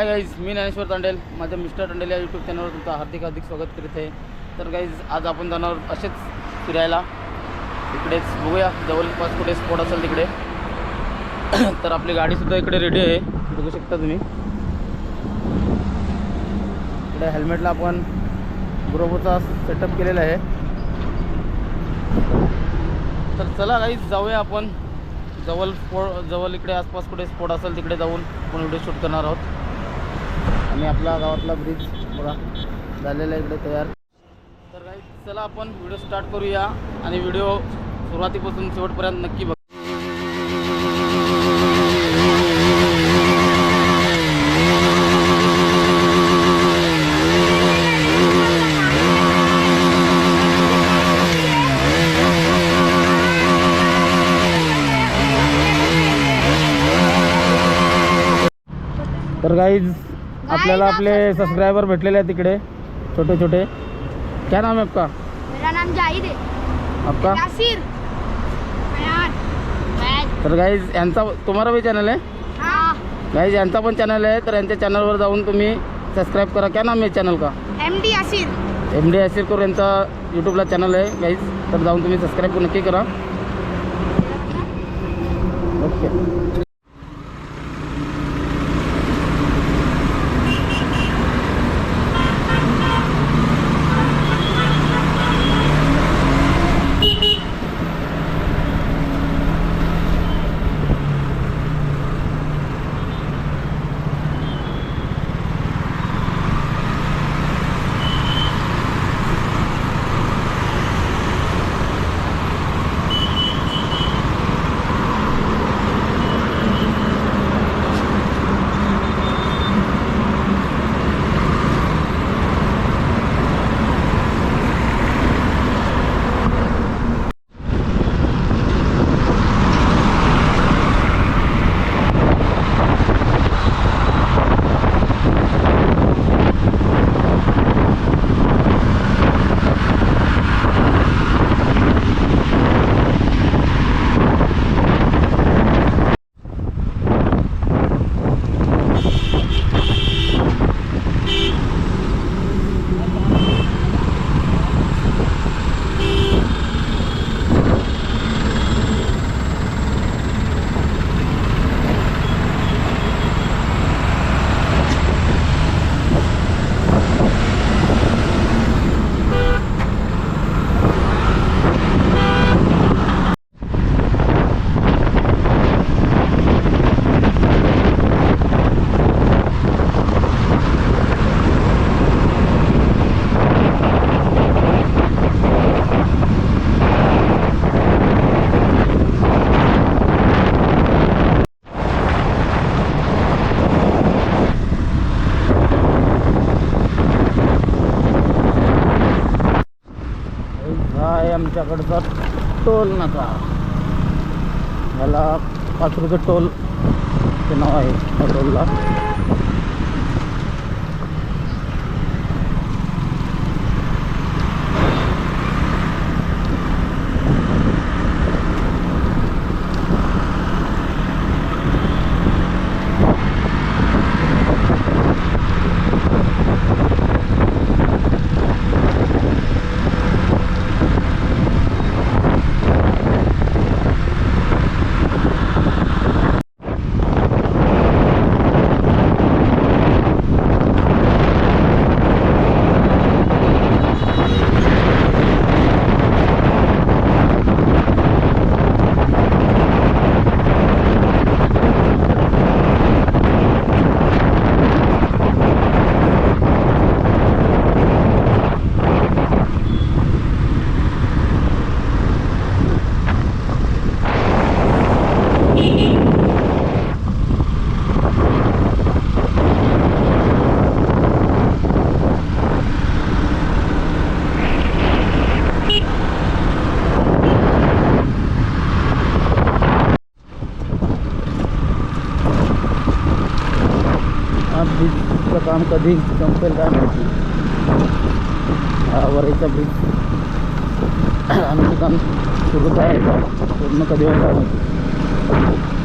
हाय guys मी ज्ञानेश्वर तांडेल. माझ्या mister Tandel या यूट्यूब चॅनलवर तुमचं हार्दिक हार्दिक स्वागत करीत आहे. तर गाईज आज आपण जाणार आहोत असेच फिरायला. इकडेच बघूया जवळपास कुठे स्पॉट असेल तिकडे. तर आपली गाडीसुद्धा इकडे रेडी आहे. बघू शकता तुम्ही. इकडे हेल्मेटला आपण ग्रोबोचा सेटअप केलेला आहे. तर चला गाईज जाऊया आपण. जवळ स्पो जवळ इकडे आसपास कुठे स्पॉट असेल तिकडे जाऊन आपण व्हिडिओ शूट करणार आहोत. आणि आपला गावातला ब्रिज बघा झालेला इकडे तयार. तर काही चला आपण व्हिडिओ स्टार्ट करूया आणि व्हिडिओ सुरुवातीपासून शेवटपर्यंत नक्की बघ. तर गाईज आपल्याला आपले सबस्क्रायबर भेटलेले आहेत तिकडे. छोटे छोटे. क्या नाम है आपका? मेरा नाम जाहिद है। आपका? यासिर। तर गाईज यांचा तुम्हारा भी चॅनल आहे हाँ। गाईज यांचा पण चॅनल आहे. तर यांच्या चॅनलवर जाऊन तुम्ही सबस्क्राईब करा. क्या नाम आहे चॅनल का? M D Yasir. M D Asirkar यांचा यूट्यूबला चॅनल आहे गाईज तर जाऊन तुम्ही सबस्क्राईब नक्की करा. ओके आमच्याकडचा टोल नाका. याला पाच रुपये टोल ते नाव आहे टोलला हा ब्रिजचं काम कधी संपेल काय माहिती हा वरईचा ब्रिज आणि काम सुरूच आहे पूर्ण कधी होईल काय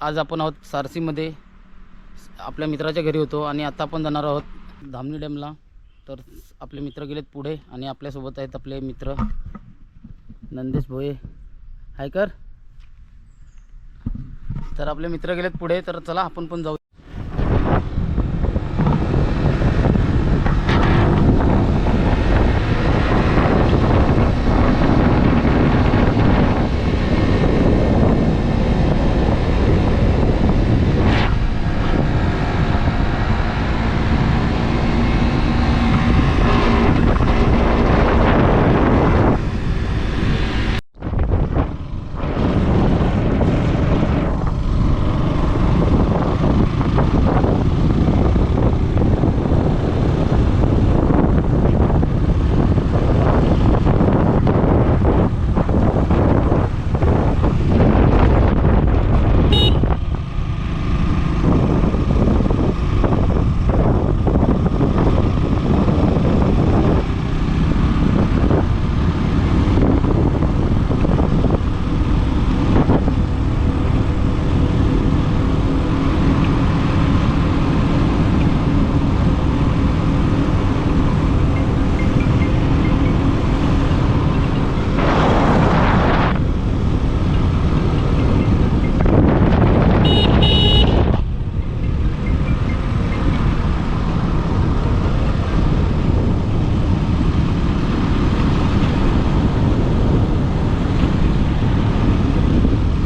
आज आपण आहोत सारसीमध्ये. आपल्या मित्राच्या घरी होतो आणि आता आपण जाणार आहोत धामणी डॅमला. तर आपले मित्र गेलेत पुढे आणि आपल्यासोबत आहेत आपले मित्र नंदेश भोये. हाय कर. तर आपले मित्र गेलेत पुढे तर चला आपण पण जाऊ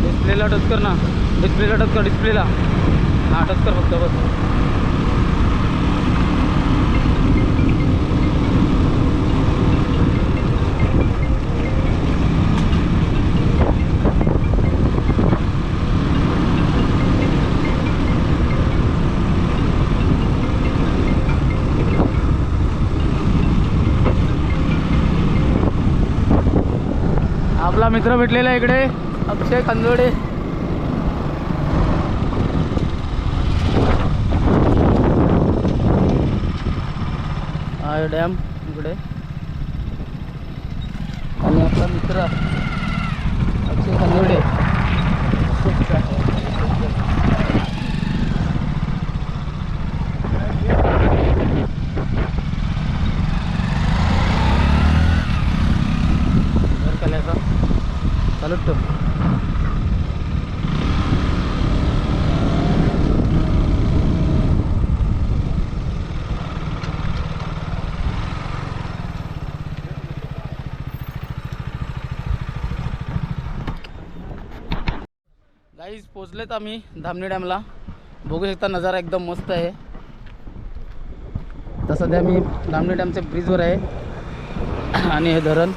डिस्प्लेला टच कर ना. डिस्प्लेला टच कर डिस्प्लेला हां टच कर फक्त बस. आपला मित्र भेटलेला इकडे. अक्षय खंदोडे. हा आहे डॅम इकडे आणि आपला मित्र अक्षय खंदोडे वर केल्याचा चालूच ठेव गाईज पोचलेत आम्ही धामणी डॅमला. बघू शकता नजारा एकदम मस्त आहे. तर सध्या मी धामणी डॅमच्या ब्रिजवर आहे. आणि हे धरण.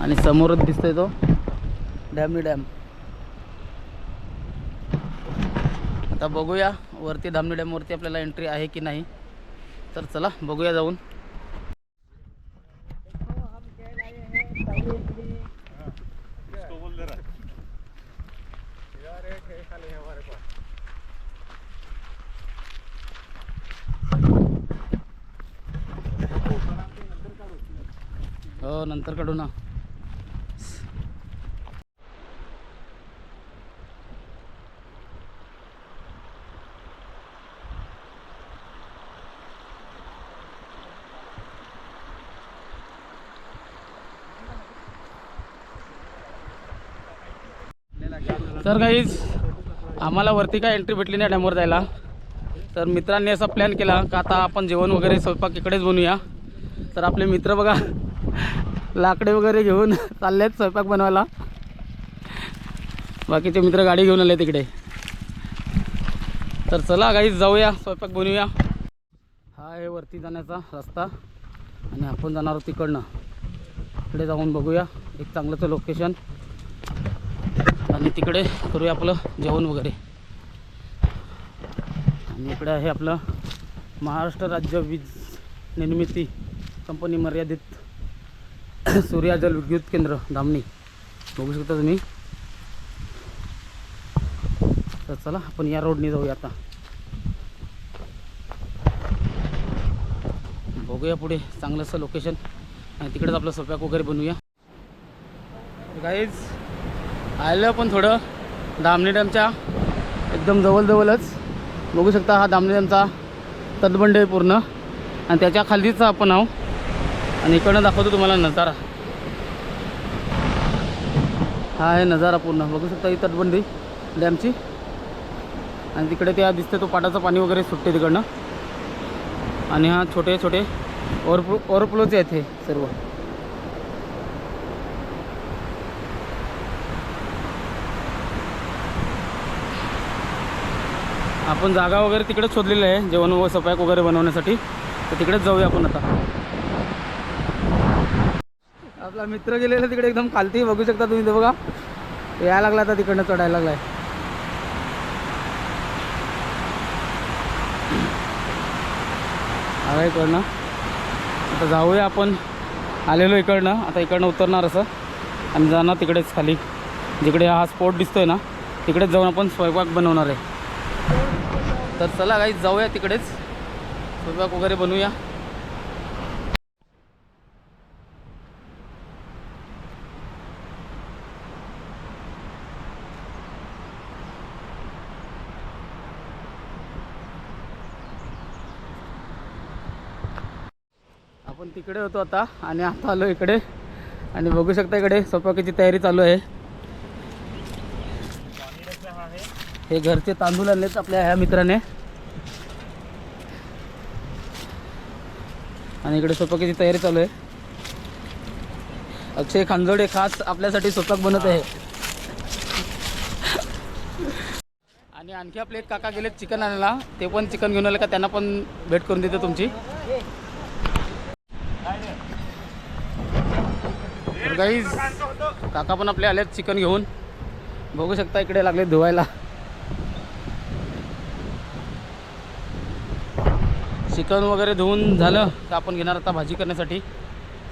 आणि समोरच दिसतोय तो धामणी डॅम. आता बघूया वरती धामणी डॅमवरती आपल्याला एंट्री आहे की नाही. तर चला बघूया जाऊन. हो नंतर काढू ना. तर काहीच आम्हाला वरती काय एंट्री भेटली नाही डॅमवर जायला. तर मित्रांनी असा प्लॅन केला का आता आपण जेवण वगैरे स्वयंपाक इकडेच बनूया तर आपले मित्र बघा लाकडे वगैरे घेऊन चालले आहेत स्वयंपाक बनवायला. बाकीचे मित्र गाडी घेऊन आले तिकडे तर चला गाईच जाऊया स्वयंपाक बनवूया. हा आहे वरती जाण्याचा रस्ता. आणि आपण जाणार आहोत तिकडनं. तिकडे जाऊन बघूया एक चांगलंचं लोकेशन आणि तिकडे करूया आपलं जेवण वगैरे. आणि इकडे आहे आपलं महाराष्ट्र राज्य वीज निर्मिती कंपनी मर्यादित. सूर्याजल विद्युत केंद्र धामणी. बघू शकता तुम्ही. तर चला आपण या रोडने जाऊया आता. बघूया पुढे चांगलंसं लोकेशन आणि तिकडेच आपलं स्वयंपाक वगैरे बनवूया. गाईज आलं पण थोडं दामणी डॅमच्या. एकदम जवळजवळच. बघू शकता हा दामणी डॅमचा तटबंड आहे पूर्ण. आणि त्याच्या खालीच आपण आहो आणि इकडनं दाखवतो तुम्हाला नजारा. हा आहे नजारा पूर्ण. बघू शकता ही तटबंदी डॅमची. आणि तिकडे त्या दिसते तो पाटाचं पाणी वगैरे सुटते तिकडनं. आणि हा छोटे छोटे ओव्हरफ्लो ओव्हरफ्लोचे आहेत हे सर्व. आपण जागा वगैरे तिकडेच शोधलेली आहे जेवण व सफायक वगैरे बनवण्यासाठी. तर तिकडेच जाऊया आपण आता. आपला मित्र गेलेला तिकडे एकदम खालती बघू शकता तुम्ही ते बघा. यायला लागला आता तिकडनं चढायला लागलाय. आला इकडनं. आता जाऊया आपण. आलेलो इकडनं. आता इकडनं उतरणार असं. आणि जाणार तिकडेच खाली. जिकडे हा स्पॉट दिसतोय ना तिकडेच जाऊन आपण स्वयंपाक बनवणार आहे. तर चला काही जाऊया तिकडेच. स्वयंपाक वगैरे बनवूया. आपण तिकडे होतो आता आणि आता आलो इकडे. आणि बघू शकता इकडे स्वयंपाकाची तयारी चालू आहे. हे घरचे तांदूळ आणलेत आपल्या ह्या मित्राने. आणि इकडे स्वयंपाकाची तयारी चालू आहे. अक्षय खांजोडे खास आपल्यासाठी स्वयंपाक बनत आहे. आणि आणखी आपले एक काका गेलेत चिकन आणायला. ते पण चिकन घेऊन आले का त्यांना पण भेट करून देते तुमची. गाईज काका पण आपले आलेत चिकन घेऊन. बघू शकता इकडे लागले धुवायला. चिकन वगैरे धुवून झालं तर आपण घेणार आता भाजी करण्यासाठी.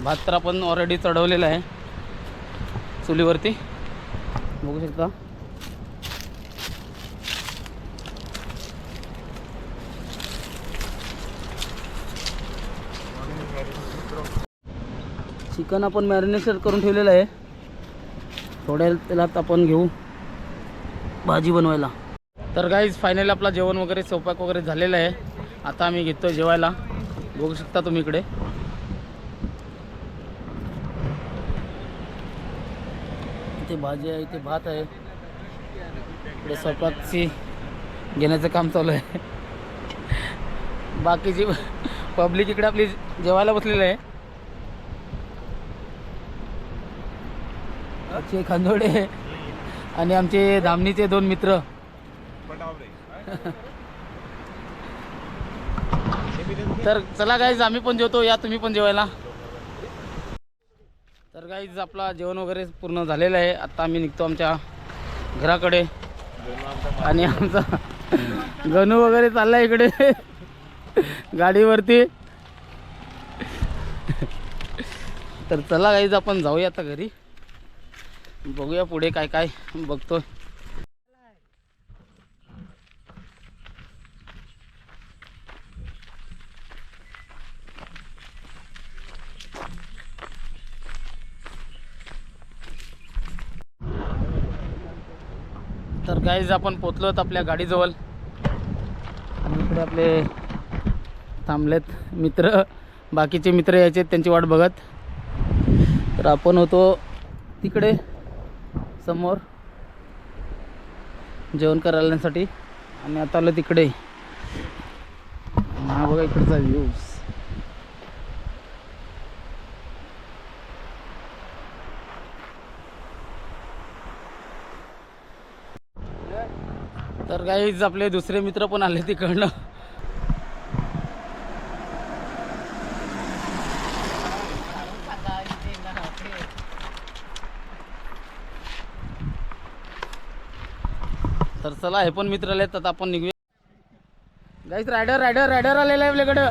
भात तर आपण ऑलरेडी चढवलेला आहे. चुलीवरती. बघू शकता. चिकन आपण मॅरिनेशन करून ठेवलेलं आहे. थोड्या तेलात आपण घेऊ भाजी बनवायला. तर काहीच फायनली आपला जेवण वगैरे स्वयंपाक वगैरे झालेलं आहे. आता आम्ही घेतो जेवायला. बघू शकता तुम्ही इकडे. इथे भाजी आहे इथे भात आहे. इकडे स्वयंपाकची घेण्याचं काम चालू आहे. बाकीची पब्लिक इकडे आपली जेवायला बसलेलं आहे. अक्षय खांदोडे आणि आमचे धामणीचे दोन मित्र. तर चला गाईज आम्ही पण जेवतो. या तुम्ही पण जेवायला. तर गाईज आपला जेवण वगैरे पूर्ण झालेलं आहे. आता आम्ही निघतो आमच्या घराकडे. आणि आमचा गणू वगैरे चाललाय इकडे. गाडीवरती. तर चला गाईज आपण जाऊया आता घरी. बघूया पुढे काय काय बघतोय. तर गाईज आपण पोचलोत आपल्या गाडीजवळ. आणि इकडे आपले थांबलेत मित्र. बाकीचे मित्र यायचे त्यांची वाट बघत. तर आपण होतो तिकडे. समोर. जेवण करायसाठी आणि आता आलं तिकडे. हा बघा इकडचा व्ह्यूज तर काहीच आपले दुसरे मित्र पण आले तिकडनं. चला हे पण मित्र आले तर आपण निघूया. गाईस रायडर रायडर रायडर आलेला आहे आपल्याकडं.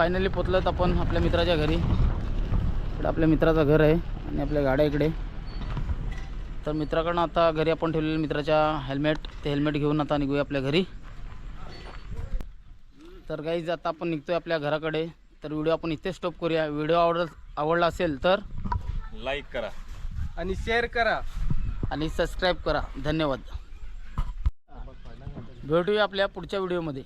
फायनली पोचलोत आपण आपल्या मित्राच्या घरी. इकडे आपल्या मित्राचं घर आहे आणि आपल्या गाड्या इकडे. तर मित्राकडनं आता घरी आपण ठेवलेलं मित्राच्या हेल्मेट ते हेल्मेट घेऊन आता निघूया आपल्या घरी. तर गाईज आता आपण निघतोय आपल्या घराकडे. तर व्हिडिओ आपण इथे स्टॉप करूया. व्हिडिओ आवड आवडला असेल तर लाईक करा. आणि शेअर करा. आणि सबस्क्राईब करा. धन्यवाद. भेटूया आपल्या पुढच्या व्हिडिओमध्ये